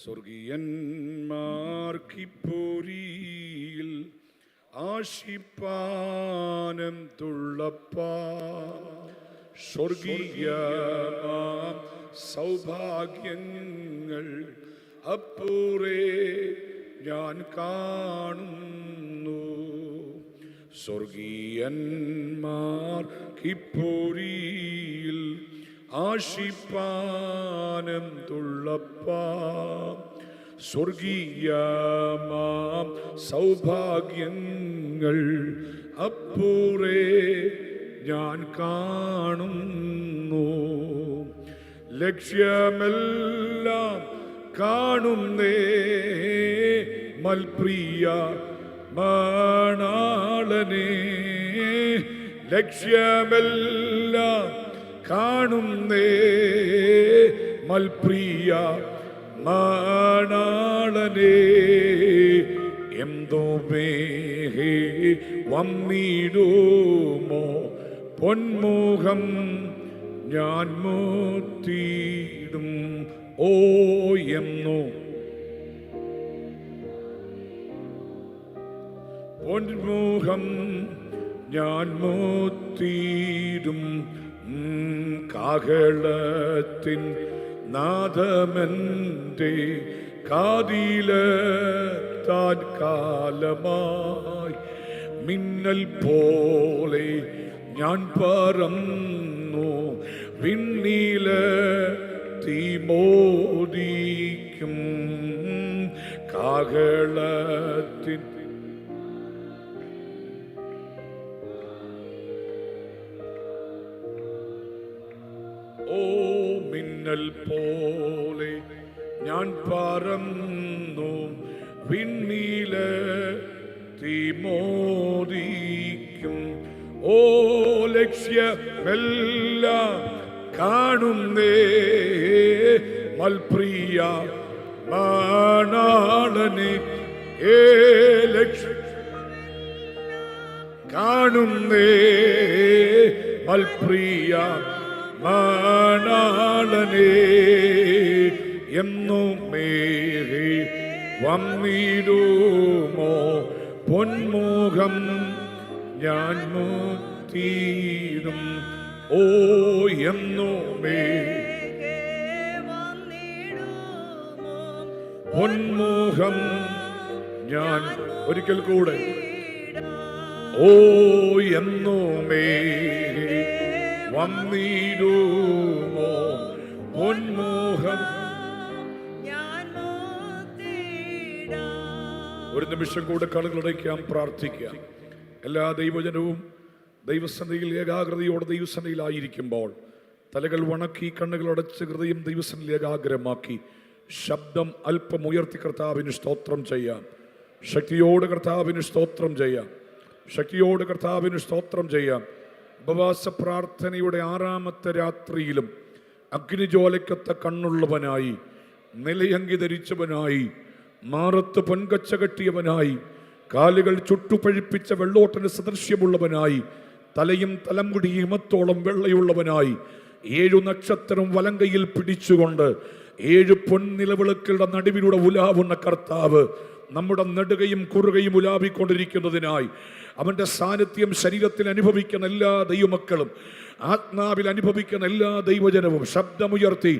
സ്വർഗീയന്മാർക്കിപ്പൊരിയിൽ ആശിപ്പാനം തുള്ളപ്പാ. സ്വർഗീയ സൗഭാഗ്യങ്ങൾ അപ്പൂറേ ഞാൻ കാണുന്നു. സ്വർഗീയന്മാർക്കിപ്പൊരിയിൽ ആശിപ്പാനം തുള്ളപ്പ. സ്വർഗീയമാം സൗഭാഗ്യങ്ങൾ അപ്പൂറേ ഞാൻ കാണുന്നു. ലക്ഷ്യമെല്ലാം കാണുന്നേ മൽപ്രിയ മണാളനെ. ലക്ഷ്യമെല്ലാം കാണുന്നേ. മൽപ്രിയ മാണാളനേ എന്തോ മേഹേ വന്നിടുമോ? പൊന്മുഖം ഞാൻ മൂത്തിയിടും ഓ എന്നോ. പൊന്മുഖം ഞാൻ മൂത്തിയിടും കാഹളത്തിൻ നാഥമന്റെ കാതിൽ താൻ കാലമായി മിന്നൽ പോലെ ഞാൻ പറന്നു. വിണ്ണീൽ തീമോദിക്കും കാഹളത്തിൻ പോലെ ഞാൻ പറന്നു. വിണ്ണീല തീമോദിക്കും. ഓ ലക്ഷ്യമെല്ലാം കാണുന്നേ. മൽപ്രിയ മാണാളനെ ഏ ലക്ഷ്യ കാണുന്നേ. മൽപ്രിയ മാണാളനെ എന്നു മേരി വന്നിടുമോ പൊന്മുഖം ഞാൻ മുക്തീരും ഓ എന്നുമേ പൊന്മുഖം ഞാൻ ഒരിക്കൽ കൂടെ. ഓ എന്നുമേ വന്നിടുമോ? പൊന്മുഖം ഒരു നിമിഷം കൂടെ കണ്ണുകളടയ്ക്കാം പ്രാർത്ഥിക്കാം. എല്ലാ ദൈവജനവും ദൈവസന്നിധിയിൽ ഏകാഗ്രതയോടെ ദൈവസന്നിധിയിലായിരിക്കുമ്പോൾ തലകൾ വണക്കി കണ്ണുകൾ അടച്ച് ഹൃദയം ദൈവസന്നിധിയിൽ ഏകാഗ്രമാക്കി ശബ്ദം അല്പം ഉയർത്തി കർത്താവിന് സ്തോത്രം ചെയ്യാം. ശക്തിയോട് കർത്താവിന് സ്തോത്രം ചെയ്യാം. ശക്തിയോട് കർത്താവിന് സ്തോത്രം ചെയ്യാം. ഉപവാസ പ്രാർത്ഥനയുടെ ആറാമത്തെ രാത്രിയിലും അഗ്നിജ്വാലയ്ക്കൊത്ത കണ്ണുള്ളവനായി നിലയങ്കി ധരിച്ചവനായി മാറത്ത് പൊൻകച്ച കെട്ടിയവനായി കാലുകൾ ചുട്ടുപഴിപ്പിച്ച വെള്ളോട്ടന് സദൃശ്യമുള്ളവനായി തലയും തലമുടി ഹിമത്തോളം വെള്ളയുള്ളവനായി ഏഴു നക്ഷത്രം വലങ്കയിൽ പിടിച്ചുകൊണ്ട് ഏഴ് പൊൻനിലവിളക്കുകളുടെ നടുവിലൂടെ ഉലാവുന്ന കർത്താവ് നമ്മുടെ നെടുകയും കുറുകയും ഉലാവിക്കൊണ്ടിരിക്കുന്നതിനായി അവന്റെ സാന്നിധ്യം ശരീരത്തിൽ അനുഭവിക്കുന്ന എല്ലാ ദൈവമക്കളും ആത്മാവിൽ അനുഭവിക്കുന്ന എല്ലാ ദൈവജനവും ശബ്ദമുയർത്തി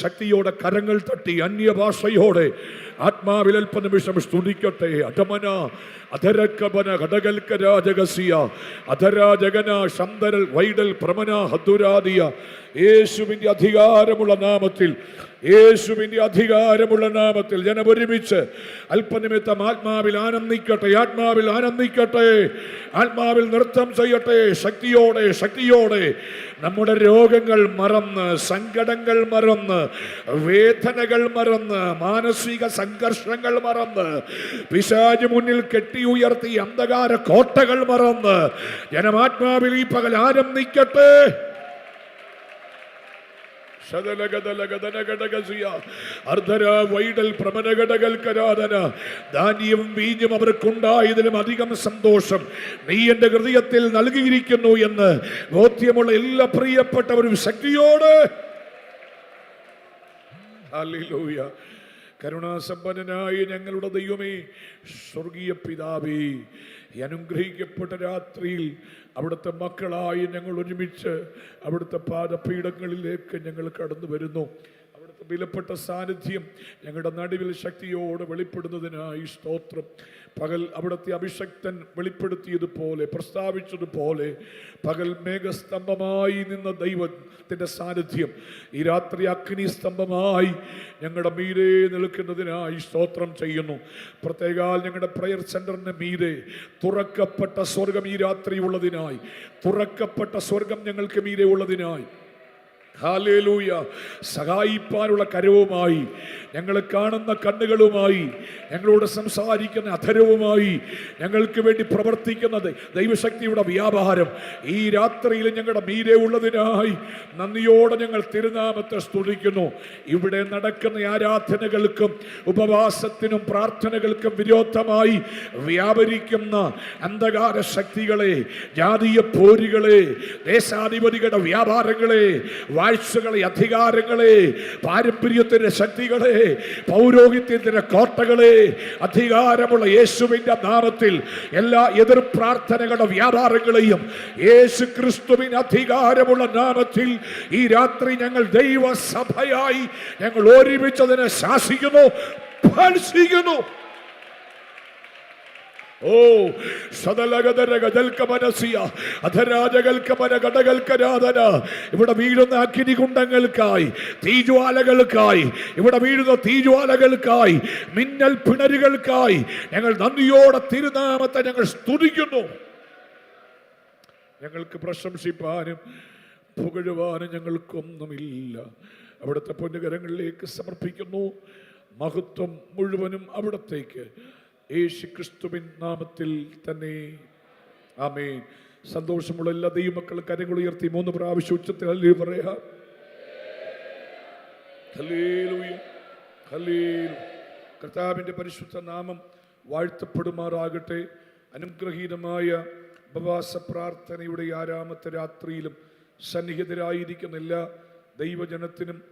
ശക്തിയോടെ കരങ്ങൾ തട്ടി അന്യഭാഷയോടെ ആത്മാവിൽ അല്പനിമിഷം സ്തുതിക്കട്ടെ. അധമന അധരക്കപന ഘടകൽക്കരാജകസിയ അധരാജകന ശന്തരൽ വൈഡൽ പ്രമന ഹദുരാദിയ യേശുവിന്റെ അധികാരമുള്ള നാമത്തിൽ യേശുവിന്റെ അധികാരമുള്ള നാമത്തിൽ ജനം ഒരുമിച്ച് അല്പനിമിത്തം ആത്മാവിൽ ആനന്ദിക്കട്ടെ ആത്മാവിൽ ആനന്ദിക്കട്ടെ ആത്മാവിൽ നൃത്തം ചെയ്യട്ടെ ശക്തിയോടെ ശക്തിയോടെ നമ്മുടെ രോഗങ്ങൾ മറന്ന് സങ്കടങ്ങൾ മറന്ന് വേദനകൾ മറന്ന് മാനസിക സംഘർഷങ്ങൾ മറന്ന് പിശാജ് മുന്നിൽ കെട്ടി ഉയർത്തി അന്ധകാര കോട്ടകൾ മറന്ന് ജനമാത്മാവിൽ ഈ പകൽ അർദ്ധര വൈഡൽ അവർക്കുണ്ടായതിലും അധികം സന്തോഷം നീ എന്റെ ഹൃദയത്തിൽ നൽകിയിരിക്കുന്നു എന്ന് ബോധ്യമുള്ള എല്ലാ പ്രിയപ്പെട്ടവരും ശക്തിയോട്. കരുണാസമ്പന്നനായ ഞങ്ങളുടെ ദൈവമേ സ്വർഗീയ പിതാവേ ഈ അനുഗ്രഹിക്കപ്പെട്ട രാത്രിയിൽ അവിടുത്തെ മക്കളായി ഞങ്ങൾ ഒരുമിച്ച് അവിടുത്തെ പാദപീഠങ്ങളിലേക്ക് ഞങ്ങൾ കടന്നു വരുന്നു. വിലപ്പെട്ട സാന്നിധ്യം ഞങ്ങളുടെ നടുവിൽ ശക്തിയോട് വെളിപ്പെടുന്നതിനായി സ്തോത്രം. പകൽ അവിടുത്തെ അഭിഷക്തൻ വെളിപ്പെടുത്തിയതുപോലെ പ്രസ്താവിച്ചതുപോലെ പകൽ മേഘസ്തംഭമായി നിന്ന ദൈവത്തിന്റെ സാന്നിധ്യം ഈ രാത്രി അഗ്നി സ്തംഭമായി ഞങ്ങളുടെ മീരെ നിൽക്കുന്നതിനായി സ്തോത്രം ചെയ്യുന്നു. പ്രത്യേകാൽ ഞങ്ങളുടെ പ്രയർ സെന്ററിന് മീരെ തുറക്കപ്പെട്ട സ്വർഗം ഈ രാത്രി ഉള്ളതിനായി തുറക്കപ്പെട്ട സ്വർഗം ഞങ്ങൾക്ക് മീരെ ഉള്ളതിനായി. ഹാലേലൂയ. സഹായിപ്പാനുള്ള കരവുമായി ഞങ്ങൾ കാണുന്ന കണ്ണുകളുമായി ഞങ്ങളോട് സംസാരിക്കുന്ന അധരവുമായി ഞങ്ങൾക്ക് വേണ്ടി പ്രവർത്തിക്കുന്നത് ദൈവശക്തിയുടെ വ്യാപാരം. ഈ രാത്രിയിൽ ഞങ്ങളുടെ മീരെ ഉള്ളതിനായി നന്ദിയോടെ ഞങ്ങൾ തിരുനാമത്തെ സ്തുതിക്കുന്നു. ഇവിടെ നടക്കുന്ന ആരാധനകൾക്കും ഉപവാസത്തിനും പ്രാർത്ഥനകൾക്കും വിരോധമായി വ്യാപരിക്കുന്ന അന്ധകാര ശക്തികളെ ജാതീയ പോരുകളെ ദേശാധിപതികളുടെ വ്യാപാരങ്ങളെ വാഴ്ചകളെ അധികാരങ്ങളെ പാരമ്പര്യത്തിന്റെ ശക്തികളെ പൗരോഹിത്യത്തിന്റെ കോട്ടകളെ അധികാരമുള്ള യേശുവിന്റെ നാമത്തിൽ എല്ലാ എതിർ പ്രാർത്ഥനകളുടെ വ്യാപാരങ്ങളെയും യേശു ക്രിസ്തുവിന് അധികാരമുള്ള നാമത്തിൽ ഈ രാത്രി ഞങ്ങൾ ദൈവസഭയായി ഞങ്ങൾ ഒരുമിച്ചതിനെ ശാസിക്കുന്നു ഭത്സിക്കുന്നു ഓ ഘടകൽക്കരാധന ഇവിടെ വീഴുന്ന അഗ്നികുണ്ടങ്ങൾക്കായി തീജ്വാലകൾക്കായി ഇവിടെ വീഴുന്ന തീജ്വാലകൾക്കായി മിന്നൽ പിണരുകൾക്കായി ഞങ്ങൾ നന്ദിയോടെ തിരുനാമത്തെ ഞങ്ങൾ സ്തുതിക്കുന്നു. ഞങ്ങൾക്ക് പ്രശംസിപ്പാനും പുകഴുവാനും ഞങ്ങൾക്കൊന്നുമില്ല. അവിടുത്തെ പൊന്നുകരങ്ങളിലേക്ക് സമർപ്പിക്കുന്നു. മഹത്വം മുഴുവനും അവിടത്തേക്ക്. യേശു ക്രിസ്തുവിൻ നാമത്തിൽ തന്നെ. ആമേൻ. സന്തോഷമുള്ള എല്ലാ ദൈവമക്കൾ കരങ്ങൾ ഉയർത്തി മൂന്ന് പ്രാവശ്യം ഉച്ചത്തിൽ അല്ലേ പറയാം. കർത്താവിന്റെ പരിശുദ്ധ നാമം വാഴ്ത്തപ്പെടുമാറാകട്ടെ. അനുഗ്രഹീതമായ ഉപവാസ പ്രാർത്ഥനയുടെ ആരാമത്തെ രാത്രിയിലും സന്നിഹിതരായിരിക്കുന്ന എല്ലാ ദൈവജനത്തിനും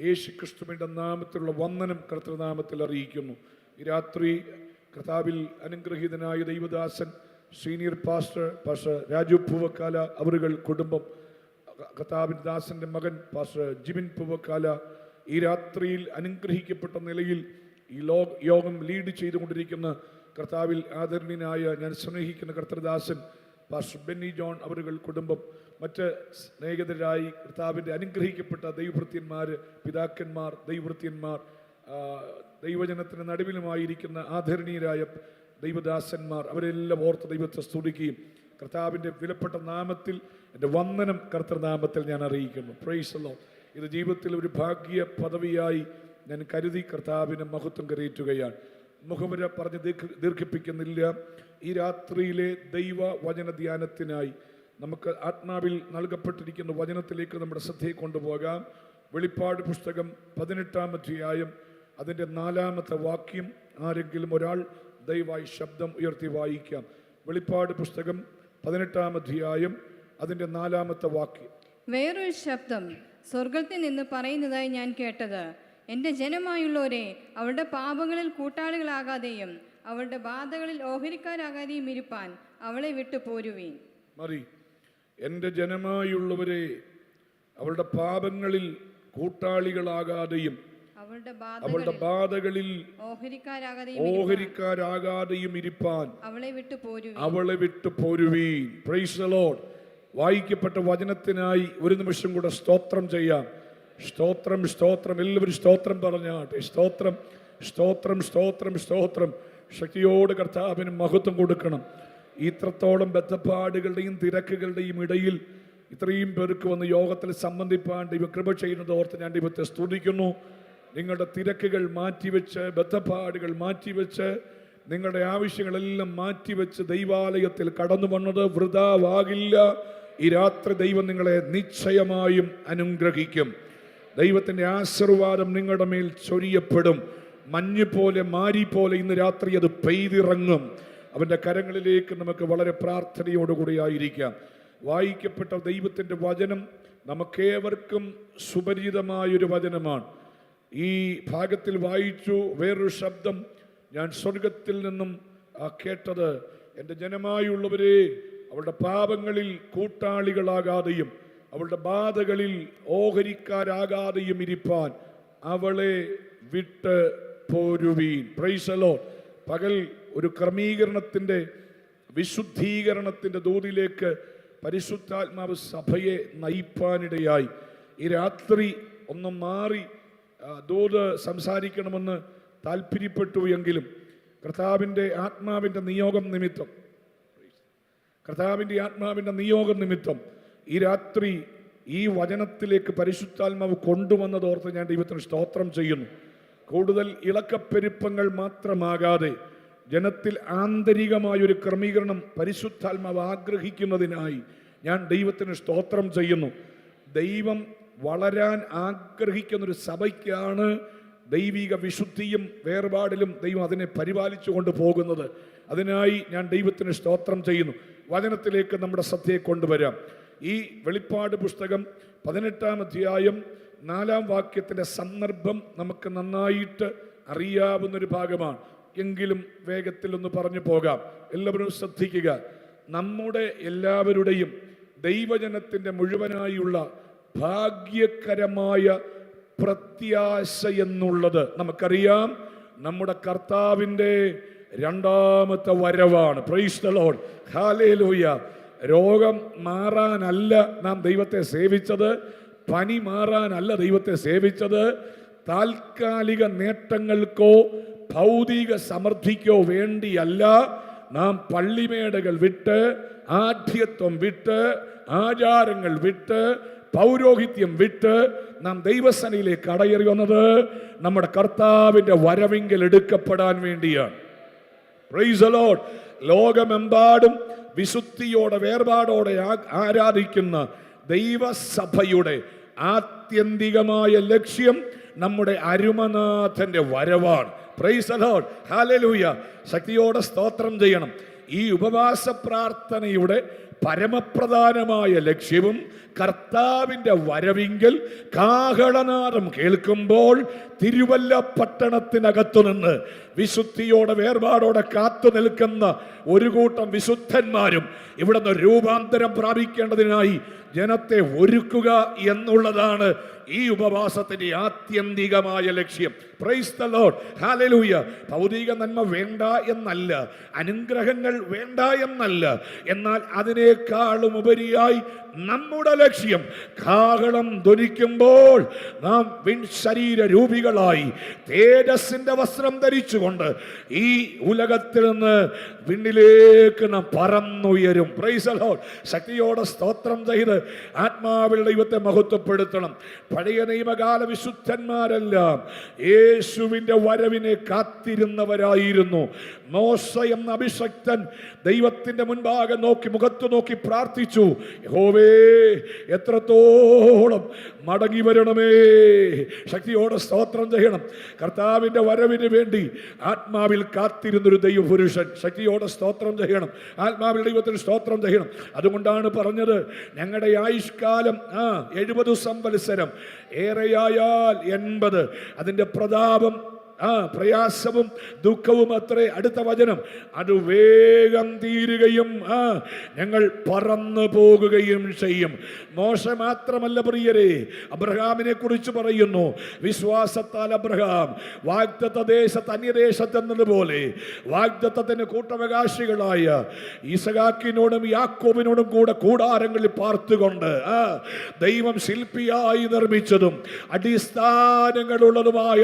യേശുക്രിസ്തുവിന്റെ നാമത്തിലുള്ള വന്ദനം കർത്തൃനാമത്തിൽ അറിയിക്കുന്നു. ഈ രാത്രി കർത്താവിൽ അനുഗ്രഹീതനായ ദൈവദാസൻ senior pastor pastor Raju Poovakkala അവരുകൾ കുടുംബം കർത്താവിൻ ദാസന്റെ മകൻ പാസ്റ്റർ ജിബിൻ പൂവക്കാല ഈ രാത്രിയിൽ അനുഗ്രഹിക്കപ്പെട്ട നിലയിൽ ഈ ലോ യോഗം ലീഡ് ചെയ്തുകൊണ്ടിരിക്കുന്ന കർത്താവിൽ ആദരണീയനായ ഞാൻ സ്നേഹിക്കുന്ന കർത്തൃദാസൻ പാസ്റ്റർ ബെന്നി ജോൺ അവരുകൾ കുടുംബം മറ്റ് സ്നേഹിതരായി കർത്താവിന്റെ അനുഗ്രഹിക്കപ്പെട്ട ദൈവഭൃത്യന്മാർ പിതാക്കന്മാർ ദൈവഭൃത്യന്മാർ ആ, ദൈവജനത്തിന് നടുവിലുമായിരിക്കുന്ന ആദരണീയരായ ദൈവദാസന്മാർ അവരെല്ലാം ഓർത്ത് ദൈവത്തെ സ്തുതിക്കുകയും കർത്താവിന്റെ വിലപ്പെട്ട നാമത്തിൽ എന്റെ വന്ദനം കർത്തൃനാമത്തിൽ ഞാൻ അറിയിക്കുന്നു. പ്രൈസല്ലോ ഇത് ജീവിതത്തിൽ ഒരു ഭാഗ്യ പദവിയായി ഞാൻ കരുതി കർത്താവിനെ മഹത്വം കരയേറ്റുകയാണ്. മുഖമുര പറഞ്ഞ് ദീർഘ- ദീർഘിപ്പിക്കുന്നില്ല. ഈ രാത്രിയിലെ ദൈവ വചന ധ്യാനത്തിനായി നമുക്ക് ആത്മാവിൽ നൽകപ്പെട്ടിരിക്കുന്ന വചനത്തിലേക്ക് നമ്മുടെ ശ്രദ്ധയെ കൊണ്ടുപോകാം. വെളിപ്പാട് പുസ്തകം പതിനെട്ടാം അധ്യായം അതിന്റെ നാലാമത്തെ വാക്യം ആരെങ്കിലും ഒരാൾ ദയവായി ശബ്ദം ഉയർത്തി വായിക്കാം. വെളിപ്പാട് പുസ്തകം പതിനെട്ടാം അധ്യായം അതിന്റെ നാലാമത്തെ വാക്യം. വേറൊരു ശബ്ദം സ്വർഗത്തിൽ നിന്ന് പറയുന്നതായി ഞാൻ കേട്ടത്. എന്റെ ജനമായുള്ളവരെ അവരുടെ പാപങ്ങളിൽ കൂട്ടാളികളാകാതെയും അവരുടെ ബാധകളിൽ ഓഹരിക്കാരാകാതെയും ഇരുപ്പാൻ അവളെ വിട്ടു പോരുവീൻ. മറി എന്റെ ജനമായുള്ളവരെ അവരുടെ പാപങ്ങളിൽ കൂട്ടാളികളാകാതെയും അവളുടെ ബാധകളിൽ ഓഹരിക്കാരാകാതെയും ഇരുപ്പാൻ. അവളെ വിട്ടു പോരുവീൻ. അവളെ വിട്ടു പോരുവീൻ. പ്രൈസ് വായിക്കപ്പെട്ട വചനത്തിനായി ഒരു നിമിഷം കൂടെ സ്തോത്രം ചെയ്യാം. സ്തോത്രം സ്തോത്രം എല്ലാവരും സ്തോത്രം പറഞ്ഞാട്ടെ. സ്തോത്രം സ്തോത്രം സ്തോത്രം സ്തോത്രം. ശക്തിയോട് കർത്താവിന് മഹത്വം കൊടുക്കണം. ഇത്രത്തോളം ബദ്ധപ്പാടുകളുടെയും തിരക്കുകളുടെയും ഇടയിൽ ഇത്രയും പേർക്ക് വന്ന് യോഗത്തിൽ സംബന്ധിപ്പാൻ ദൈവ കൃപ ചെയ്യുന്നത് ഓർത്ത് ഞാൻ ഇവത്തെ സ്തുതിക്കുന്നു. നിങ്ങളുടെ തിരക്കുകൾ മാറ്റിവെച്ച് ബദ്ധപ്പാടുകൾ മാറ്റിവെച്ച് നിങ്ങളുടെ ആവശ്യങ്ങളെല്ലാം മാറ്റിവെച്ച് ദൈവാലയത്തിൽ കടന്നു വന്നത് വൃതാവാകില്ല. ഈ രാത്രി ദൈവം നിങ്ങളെ നിശ്ചയമായും അനുഗ്രഹിക്കും. ദൈവത്തിന്റെ ആശീർവാദം നിങ്ങളുടെ മേൽ ചൊരിയപ്പെടും. മഞ്ഞ് പോലെ മാരി പോലെ ഇന്ന് രാത്രി അത് പെയ്തിറങ്ങും. അവന്റെ കരങ്ങളിലേക്ക് നമുക്ക് വളരെ പ്രാർത്ഥനയോടുകൂടി ആയിരിക്കാം. വായിക്കപ്പെട്ട ദൈവത്തിന്റെ വചനം നമുക്കേവർക്കും സുപരിചിതമായൊരു വചനമാണ്. ഈ ഭാഗത്തിൽ വായിച്ചു വേറൊരു ശബ്ദം ഞാൻ സ്വർഗത്തിൽ നിന്നും കേട്ടത് എന്റെ ജനമായുള്ളവരെ അവളുടെ പാപങ്ങളിൽ കൂട്ടാളികളാകാതെയും അവളുടെ ബാധകളിൽ ഓഹരിക്കാരാകാതെയും ഇരിപ്പാൻ അവളെ വിട്ട് പോരുവീൻ. പ്രൈസലോ പകൽ ഒരു ക്രമീകരണത്തിന്റെ വിശുദ്ധീകരണത്തിന്റെ ദൂതിലേക്ക് പരിശുദ്ധാത്മാവ് സഭയെ നയിപ്പാനിടയായി. ഈ രാത്രി ഒന്ന് മാറി ദൂത് സംസാരിക്കണമെന്ന് താല്പര്യപ്പെട്ടു എങ്കിലും കർത്താവിന്റെ ആത്മാവിന്റെ നിയോഗം നിമിത്തം കർത്താവിന്റെ ആത്മാവിന്റെ നിയോഗം നിമിത്തം ഈ രാത്രി ഈ വചനത്തിലേക്ക് പരിശുദ്ധാത്മാവ് കൊണ്ടുവന്നതോർത്ത് ഞാൻ ദൈവത്തിന് സ്തോത്രം ചെയ്യുന്നു. കൂടുതൽ ഇളക്കപ്പെരുപ്പങ്ങൾ മാത്രമാകാതെ ജനത്തിൽ ആന്തരികമായൊരു ക്രമീകരണം പരിശുദ്ധാത്മാവ് ആഗ്രഹിക്കുന്നതിനായി ഞാൻ ദൈവത്തിന് സ്തോത്രം ചെയ്യുന്നു. ദൈവം വളരാൻ ആഗ്രഹിക്കുന്ന ഒരു സഭയ്ക്കാണ് ദൈവിക വിശുദ്ധിയും വേർപാടിലും ദൈവം അതിനെ പരിപാലിച്ചു കൊണ്ട് പോകുന്നത്. അതിനായി ഞാൻ ദൈവത്തിന് സ്തോത്രം ചെയ്യുന്നു. വചനത്തിലേക്ക് നമ്മുടെ ശ്രദ്ധയെ കൊണ്ടുവരാം. ഈ വെളിപ്പാട് പുസ്തകം പതിനെട്ടാം അധ്യായം നാലാം വാക്യത്തിന്റെ സന്ദർഭം നമുക്ക് നന്നായിട്ട് അറിയാവുന്നൊരു ഭാഗമാണ്. എങ്കിലും വേഗത്തിൽ ഒന്ന് പറഞ്ഞു പോകാം. എല്ലാവരും ശ്രദ്ധിക്കുക. നമ്മുടെ എല്ലാവരുടെയും ദൈവജനത്തിന്റെ മുഴുവനായുള്ള ഭാഗ്യകരമായ പ്രത്യാശ എന്നുള്ളത് നമുക്കറിയാം. നമ്മുടെ കർത്താവിന്റെ രണ്ടാമത്തെ വരവാണ്. പ്രൈസ് ദ ലോർഡ് ഹാലേലൂയ രോഗം മാറാനല്ല നാം ദൈവത്തെ സേവിച്ചത്. പനി മാറാനല്ല ദൈവത്തെ സേവിച്ചത്. താൽക്കാലിക നേട്ടങ്ങൾക്കോ ഭൗതിക സമൃദ്ധിക്കോ വേണ്ടിയല്ല. നാം പള്ളിമേടകൾ വിട്ട് ആഢ്യത്വം വിട്ട് ആചാരങ്ങൾ വിട്ട് പൗരോഹിത്യം വിട്ട് നാം ദൈവസനയിലേക്ക് അടയേറി വന്നത് നമ്മുടെ കർത്താവിന്റെ വരവിങ്കൽ എടുക്കപ്പെടാൻ വേണ്ടിയാണ്. പ്രൈസ് ലോകമെമ്പാടും വിശുദ്ധിയോടെ വേർപാടോടെ ആരാധിക്കുന്ന ദൈവസഭയുടെ ആത്യന്തികമായ ലക്ഷ്യം നമ്മുടെ അരുമനാഥന്റെ വരവാണ്. പ്രൈസ് ശക്തിയോടെ സ്തോത്രം ചെയ്യണം. ഈ ഉപവാസ പ്രാർത്ഥനയുടെ പരമപ്രധാനമായ ലക്ഷ്യവും കർത്താവിന്റെ വരവിങ്കിൽ കാഹളനാദം കേൾക്കുമ്പോൾ തിരുവല്ല പട്ടണത്തിനകത്തു നിന്ന് വിശുദ്ധിയോടെ വേർപാടോടെ കാത്തു നിൽക്കുന്ന ഒരു കൂട്ടം വിശുദ്ധന്മാരും ഇവിടുന്ന് രൂപാന്തരം പ്രാപിക്കേണ്ടതിനായി ജനത്തെ ഒരുക്കുക എന്നുള്ളതാണ് ഈ ഉപവാസത്തിന്റെ ആത്യന്തികമായ ലക്ഷ്യം. പ്രൈസ് ദ ലോഡ് ഹാലലൂയ ഭൗതിക നന്മ വേണ്ട എന്നല്ല അനുഗ്രഹങ്ങൾ വേണ്ട എന്നല്ല. എന്നാൽ അതിനേക്കാളും ഉപരിയായി നമ്മുടെ ലക്ഷ്യം കാഹളം ധനിക്കുമ്പോൾ നാം വിൺ ശരീര രൂപികളായി തേജസ്സിന്റെ വസ്ത്രം ധരിച്ചുകൊണ്ട് ഈ ഉലകത്തിൽ നിന്ന് വിണ്ണിലേക്ക് നാം പറന്നുയരും. പ്രൈസലോ ശക്തിയോടെ സ്തോത്രം ചെയ്ത് ആത്മാവിൽ ദൈവത്തെ മഹത്വപ്പെടുത്തണം. പഴയ നിയമകാല വിശുദ്ധന്മാരെല്ലാം യേശുവിന്റെ വരവിനെ കാത്തിരുന്നവരായിരുന്നു. മോശ എന്ന അഭിഷക്തൻ ദൈവത്തിന്റെ മുൻപാകെ നോക്കി മുഖത്തു നോക്കി പ്രാർത്ഥിച്ചു. യഹോവേ എത്രത്തോളം മടങ്ങി വരണമേ. ശക്തിയോടെ സ്തോത്രം ചെയ്യണം. കർത്താവിന്റെ വരവിന് വേണ്ടി ആത്മാവിൽ കാത്തിരുന്നൊരു ദൈവപുരുഷൻ ശക്തിയോടെ സ്തോത്രം ചെയ്യണം. ആത്മാവിൽ ദൈവത്തിന് സ്തോത്രം ചെയ്യണം. അതുകൊണ്ടാണ് പറഞ്ഞത് ഞങ്ങളുടെ ആയുഷ്കാലം ആ എഴുപത് സംവത്സരം ഏറെയായാൽ എൺപത്. അതിന്റെ പ്രതാപം ആ പ്രയാസവും ദുഃഖവും അത്രേ. അടുത്ത വചനം. അത് വേഗം തീരുകയും ആ ഞങ്ങൾ പറന്നു പോകുകയും ചെയ്യും. മോശ മാത്രമല്ല പ്രിയരെ അബ്രഹാമിനെ കുറിച്ച് പറയുന്നു. വിശ്വാസത്താൽ അബ്രഹാം വാഗ്ദത്ത ദേശത്ത് അന്യദേശത്ത് എന്നതുപോലെ വാഗ്ദത്തത്തിന് കൂട്ടവകാശികളായ ഇസഹാക്കിനോടും യാക്കോബിനോടും കൂടെ കൂടാരങ്ങളിൽ പാർത്തുകൊണ്ട് ആ ദൈവം ശില്പിയായി നിർമ്മിച്ചതും അടിസ്ഥാനങ്ങളുള്ളതുമായ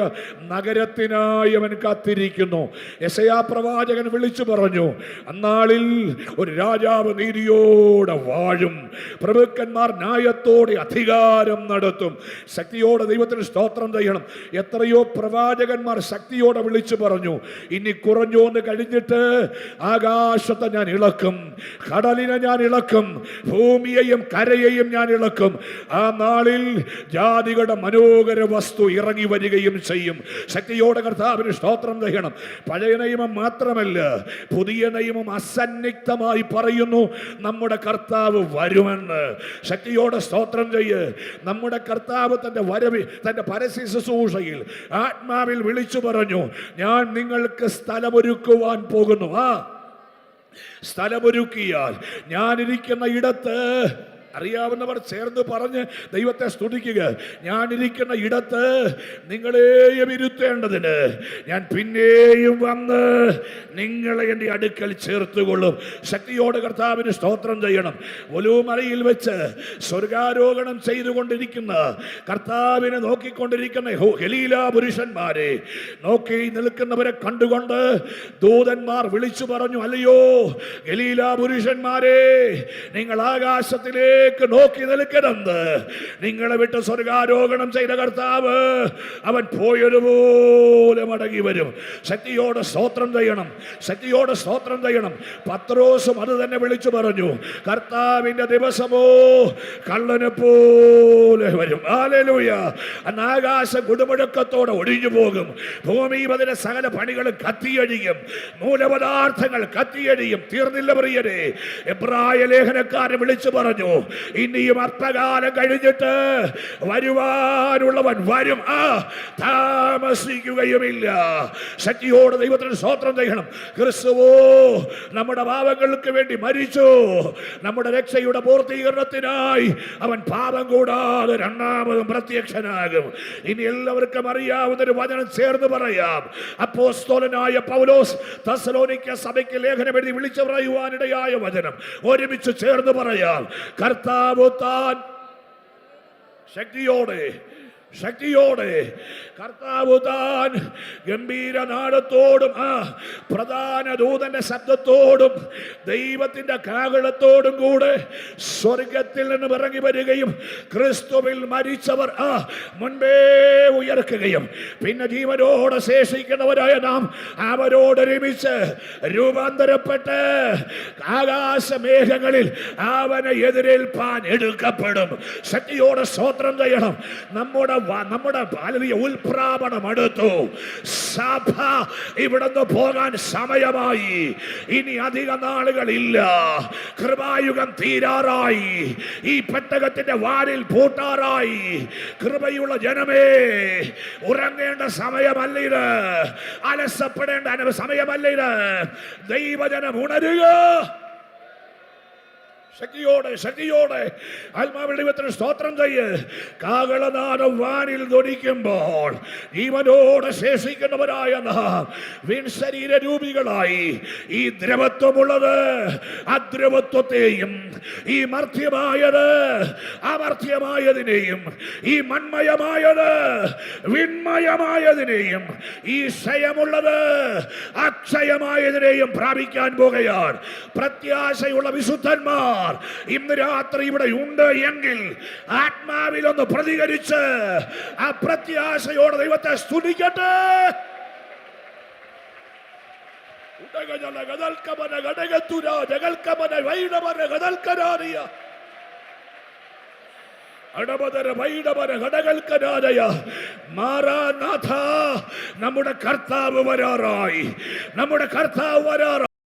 നഗരത്തിനായി അവൻ കാത്തിരിക്കുന്നു. യശയാ പ്രവാചകൻ വിളിച്ചു പറഞ്ഞു അന്നാളിൽ ഒരു രാജാവ് നീതിയോടെ വാഴും. പ്രഭുക്കന്മാർ ന്യായത്തോടെ അധികാരം നടത്തും. ശക്തിയോടെ ദൈവത്തിന് സ്തോത്രം ചെയ്യണം. എത്രയോ പ്രവാചകന്മാർ ശക്തിയോടെ വിളിച്ചു പറഞ്ഞു ഇനി കുറഞ്ഞോന്ന് കഴിഞ്ഞിട്ട് ആകാശത്തെ ഞാൻ ഇളക്കും കടലിനെ ഞാൻ ഇളക്കും ഭൂമിയെയും കരയെയും ഞാൻ ഇളക്കും. ആ നാളിൽ ജാതികളുടെ മനോഹര വസ്തു ഇറങ്ങി വരികയും ചെയ്യും. ശക്തിയോടെ ശക്തിയോടെ കർത്താവിന് സ്തോത്രം ചെയ്യണം. പഴയ നിയമം മാത്രമല്ല പുതിയ നിയമം അസന്നിഗ്ധമായി പറയുന്നു നമ്മുടെ കർത്താവ് വരുമെന്ന്. ശക്തിയോടെ സ്തോത്രം ചെയ്യ്. നമ്മുടെ കർത്താവ് തന്റെ വരവി തന്റെ പരസ്യ ശുശ്രൂഷയിൽ ആത്മാവിൽ വിളിച്ചു പറഞ്ഞു ഞാൻ നിങ്ങൾക്ക് സ്ഥലമൊരുക്കുവാൻ പോകുന്നു. ആ സ്ഥലമൊരുക്കിയാൽ ഞാനിരിക്കുന്ന ഇടത്ത് അറിയാവുന്നവർ ചേർന്ന് പറഞ്ഞ് ദൈവത്തെ സ്തുതിക്കുക. ഞാനിരിക്കുന്ന ഇടത്ത് നിങ്ങളെയും ഇരുത്തേണ്ടതിന് ഞാൻ പിന്നെയും വന്ന് നിങ്ങളെ എന്റെ അടുക്കൽ ചേർത്തുകൊള്ളും. ശക്തിയോട് കർത്താവിന് സ്തോത്രം ചെയ്യണം. ഒലുമലയിൽ വെച്ച് സ്വർഗാരോഹണം ചെയ്തുകൊണ്ടിരിക്കുന്ന കർത്താവിനെ നോക്കിക്കൊണ്ടിരിക്കുന്ന പുരുഷന്മാരെ നോക്കി നിൽക്കുന്നവരെ കണ്ടുകൊണ്ട് ദൂതന്മാർ വിളിച്ചു പറഞ്ഞു അല്ലയോ ഗലീല പുരുഷന്മാരെ നിങ്ങൾ ആകാശത്തിലേക്ക് നോക്കി നിൽക്കരുത്. നിങ്ങളെ വിട്ട് സ്വർഗാരോഹണം ചെയ്ത കർത്താവ് അവൻ പോയതുപോലെ മടങ്ങി വരും. ശക്തിയോടെ സ്തോത്രം ചെയ്യണം. ശക്തിയോടെ സ്തോത്രം ചെയ്യണം. പത്രോസും അത് തന്നെ വിളിച്ചു പറഞ്ഞു കർത്താവിന്റെ ദിവസമോ കള്ളനെ പോലെ വരും. ആലലൂയ അന്ന് കുടുമുഴക്കത്തോടെ ഒഴിഞ്ഞു പോകും. ഭൂമി അതിന്റെ സകല പണികൾ കത്തിയഴിയും മൂലപദാർത്ഥങ്ങൾ കത്തിയഴിയും തീർന്നില്ല പ്രിയരെ. എബ്രായ ലേഖനക്കാരൻ വിളിച്ചു പറഞ്ഞു ഇനിയും അർത്ഥകാലം കഴിഞ്ഞിട്ട് വരുവാനുള്ളവൻ വരും. ആ താമസിക്കുകയുമില്ല. ശക്തിയോട് ദൈവത്തിന് സ്വോത്രം ചെയ്യണം. ക്രിസ്തുവോ നമ്മുടെ പാപങ്ങൾക്ക് വേണ്ടി മരിച്ചു. നമ്മുടെ രക്ഷയുടെ പൂർത്തീകരണത്തിനായി അവൻ പാപം കൂടാതെ രണ്ടാമതും പ്രത്യക്ഷനാകും. ഇനി എല്ലാവർക്കും അറിയാവുന്ന ഒരു വചനം ചേർന്ന് പറയാം. അപ്പോസ്തോലനായ പൗലോസ് തസലോനിക്ക സഭയ്ക്ക് ലേഖനം എഴുതി വിളിച്ചു പറയുവാനിടയായ വചനം. ഒരുമിച്ച് ചേർന്ന് പറയാം. കർത്താവ് താൻ ശക്തിയോടെ ശക്തിയോടെ കർത്താവ് താൻ ഗംഭീര നാടത്തോടും ആ പ്രധാന ദൂതന്റെ ശബ്ദത്തോടും ദൈവത്തിന്റെ കാകളത്തോടും കൂടെ സ്വർഗത്തിൽ നിന്ന് ഇറങ്ങി വരികയും ക്രിസ്തുവിൽ മരിച്ചവർ ആ മുൻപേ ഉയർക്കുകയും. പിന്നെ ജീവനോടെ ശേഷിക്കുന്നവരായ നാം അവരോടൊരുമിച്ച് രൂപാന്തരപ്പെട്ട് ആകാശമേഘങ്ങളിൽ അവനെ എതിരേൽപ്പാൻ എടുക്കപ്പെടും. ശക്തിയോടെ സ്വോത്രം ചെയ്യണം. നമ്മുടെ നമ്മുടെ ഉൽപ്രാപണം അടുത്തു സഭ ഇവിടുന്ന് പോകാൻ സമയമായി. ഇനി അധിക നാളുകളില്ല. കൃപായുഗം തീരാറായി. ഈ പെട്ടകത്തിന്റെ വാലിൽ പൂട്ടാറായി. കൃപയുള്ള ജനമേ ഉറങ്ങേണ്ട സമയമല്ല ഇത്. അലസപ്പെടേണ്ട സമയമല്ല ഇത്. ദൈവജനം ഉണരുക. ശക്തിയോടെ ശക്തിയോടെ. ആത്മാവിന്റെ ദൈവത്തിന് സ്തോത്രം ചെയ്യ്. കാകളനാദം വാനിൽ ധനിക്കുമ്പോൾ ജീവനോടെ ശേഷിക്കുന്നവരായ നാം രൂപികളായി. ഈ ദ്രവത്വമുള്ളത് അദ്രവത്വത്തെയും ഈ മർത്യമായത് അമർത്യമായതിനെയും ഈ മൺമയമായത് വിൺമയമായതിനെയും ഈ ക്ഷയമുള്ളത് അക്ഷയമായതിനെയും പ്രാപിക്കാൻ പോകുകയാണ്. പ്രത്യാശയുള്ള വിശുദ്ധന്മാർ ഇന്ന് രാത്രി ഇവിടെ ഉണ്ട് എങ്കിൽ ആത്മാവിൽ ഒന്ന് പ്രതികരിച്ച് ആ പ്രത്യാശയോടെ ദൈവത്തെ സ്തുതിക്കട്ടെ. മാറാനാഥ നമ്മുടെ കർത്താവ് വരാറായി നമ്മുടെ കർത്താവ് വരാറായി